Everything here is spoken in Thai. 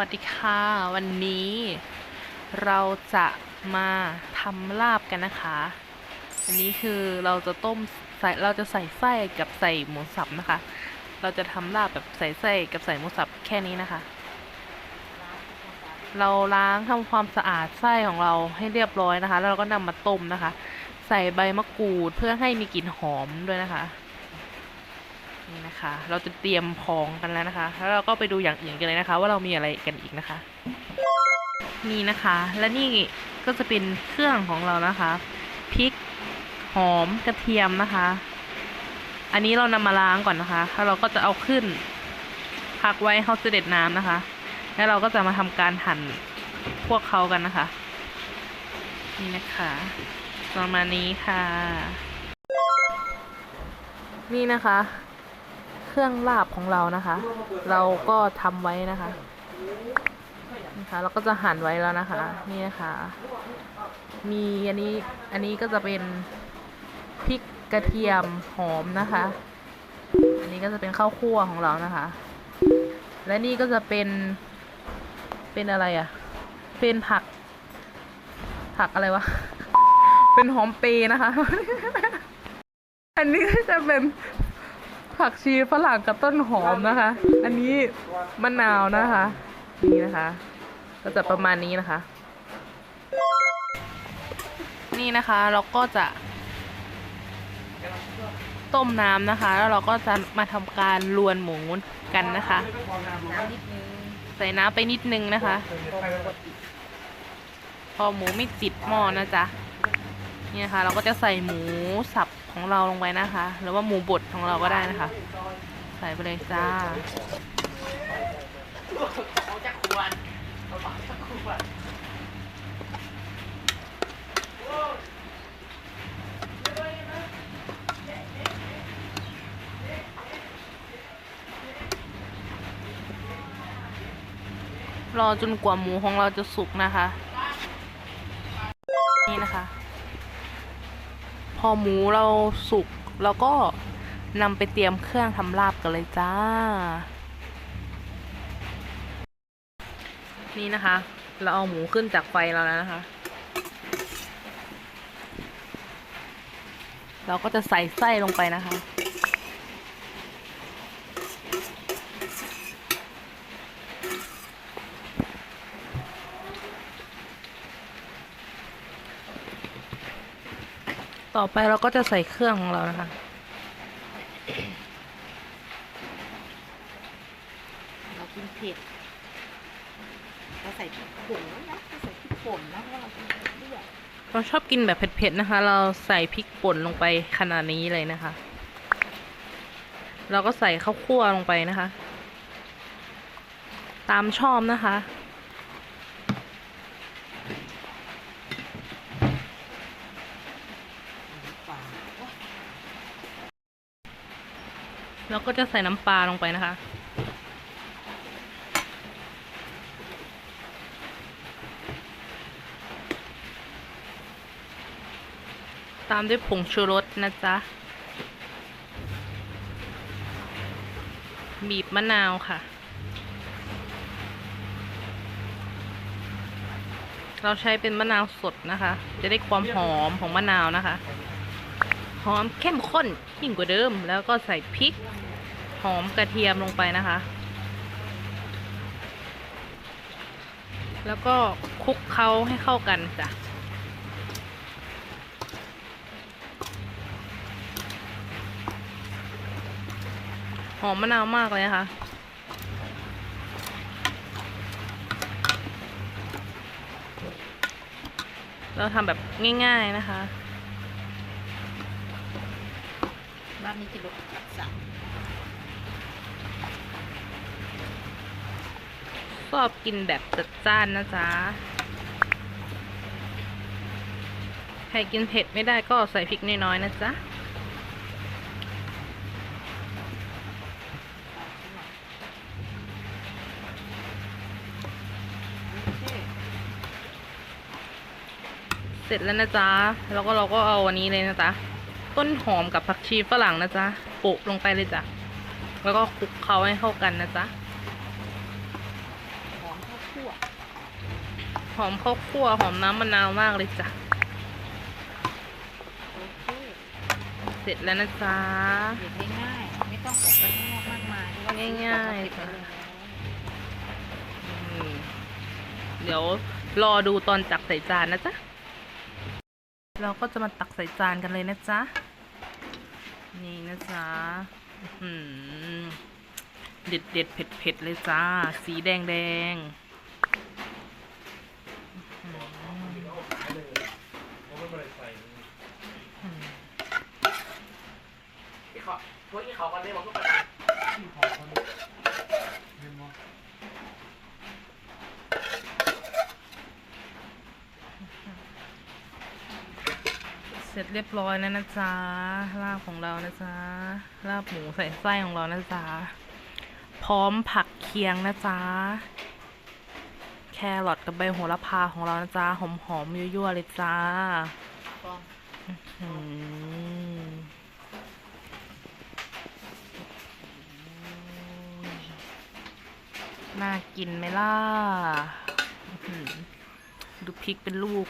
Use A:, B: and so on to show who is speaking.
A: วัสดีค่ะ วันนี้เราจะมาทำลาบกันนะคะ อันนี้คือเราจะต้มใส่เราจะใส่ไส้กับใส่หมูสับนะคะ เราจะทำลาบแบบใส่ไส้กับใส่หมูสับแค่นี้นะคะ เราล้างทำความสะอาดไส้ของเราให้เรียบร้อยนะคะ แล้วเราก็นำมาต้มนะคะ ใส่ใบมะกรูดเพื่อให้มีกลิ่นหอมด้วยนะคะ นี่นะคะ เราจะเตรียมของกันแล้วนะคะ แล้วเราก็ไปดูอย่างอื่นกันเลยนะคะ ว่าเรามีอะไรกันอีกนะคะ นี่นะคะ และนี่ก็จะเป็นเครื่องของเรานะคะพริกหอมกระเทียมนะคะ อันนี้เรานำมาล้างก่อนนะคะแล้วเราก็จะเอาขึ้นพักไว้เขาเสด็จน้ำนะคะ แล้วเราก็จะมาทำการหั่นพวกเขากันนะคะ นี่นะคะประมาณนี้ค่ะ นี่นะคะ เครื่องลาบของเรานะคะ เราก็ทำไว้นะคะนะคะเราก็จะหั่นไว้แล้วนะคะ นี่นะคะ มีอันนี้อันนี้ก็จะเป็นพริกกระเทียมหอมนะคะ อันนี้ก็จะเป็นข้าวคั่วของเรานะคะ และนี่ก็จะเป็นเป็นอะไรอะ่ะ เป็นผัก ผักอะไรวะ เป็นหอมเปร์นะคะ อันนี้ก็จะเป็น ผักชีฝรั่งกับต้นหอมนะคะ อันนี้มะนาวนะคะ นี่นะคะ ก็จะประมาณนี้นะคะ นี่นะคะเราก็จะ ต้มน้ำนะคะ แล้วเราก็จะมาทำการลวนหมูกันนะคะ ใส่น้ำไปนิดนึงนะคะ พอหมูไม่ติดหม้อนะจ๊ะ นี่นะคะ เราก็จะใส่หมูสับของเราลงไปนะคะ หรือว่าหมูบดของเราก็ได้นะคะ ใส่ไปเลยจ้า
B: เรเขาร
A: อจนกว่าหมูของเราจะสุกนะคะ นี่นะคะ พอหมูเราสุกเราก็นำไปเตรียมเครื่องทำลาบกันเลยจ้า นี่นะคะ เราเอาหมูขึ้นจากไฟเราแล้วนะคะ เราก็จะใส่ไส้ลงไปนะคะ ต่อไปเราก็จะใส่เครื่องของเรานะคะ
B: เรากินเผ็ดเราใส่พริกป่นแล้วนะเราใส่พริกป่นนะเพราะว่าเรากินเผ็ดด้วย
A: เราชอบกินแบบเผ็ดๆนะคะ เราใส่พริกป่นลงไปขนาดนี้เลยนะคะ เราก็ใส่ข้าวคั่วลงไปนะคะ ตามชอบนะคะ
B: ปลา
A: เราก็จะใส่น้ำปลาลงไปนะคะ ตามด้วยผงชูรสนะจ๊ะ บีบมะนาวค่ะ เราใช้เป็นมะนาวสดนะคะ จะได้ความหอมของมะนาวนะคะ หอมเข้มข้นยิ่งกว่าเดิม แล้วก็ใส่พริก หอมกระเทียมลงไปนะคะ แล้วก็คลุกเคล้าให้เข้ากันจ้ะหอมมะนาวมากเลยนะคะ เราทำแบบง่าย ๆ นะคะ
B: บ้านนี้จะลดสั่ง
A: ชอบกินแบบจัดจ้านนะจ๊ะ ใครกินเผ็ดไม่ได้ก็ใส่พริกน้อยๆนะจ๊ะ เสร็จแล้วนะจ๊ะ แล้วก็เราก็เอาวันนี้เลยนะจ๊ะ ต้นหอมกับผักชีฝรั่งนะจ๊ะโปะลงไปเลยจ้ะ แล้วก็คลุกเคล้าให้เข้ากันนะจ๊ะ
B: หอมเท่า
A: อมข้าวคั่ว หอมน้ำมะนาวมากเลยจ้ะ
B: โอเค
A: เสร็จแล้วนะจ๊ะ
B: เด็ดง่ายๆไม่ต้องออกไปข้างนอกมากมายเพราะว่าซื้อ
A: ง่ายๆ
B: ปกติไปแล้ว
A: อืมเดี๋ยวรอดูตอนตักใส่จานนะจ๊ะ เราก็จะมาตักใส่จานกันเลยนะจ๊ะ นี่นะจ๊ะอื้อหือเด็ดเด็ดเผ็ดเผ็ดเลยจ้า สีแดงแดง
C: เขาพวกที่เขากันได้บอกทุกคน
A: เส ร็จเรียบร้อยแล้วนะจ๊ะลาบของเรานะจ๊ะลาบหมูใส่ไส้ของเรานะจ๊ะพร้อมผักเคียงนะจ๊ะแครอทกับใบโหระพาของเรานะจ๊ะหอมๆยั่วๆเลยจ้า
B: ก่อน
A: อืมน่ากินไหมล่ะดูพริกเป็นลูก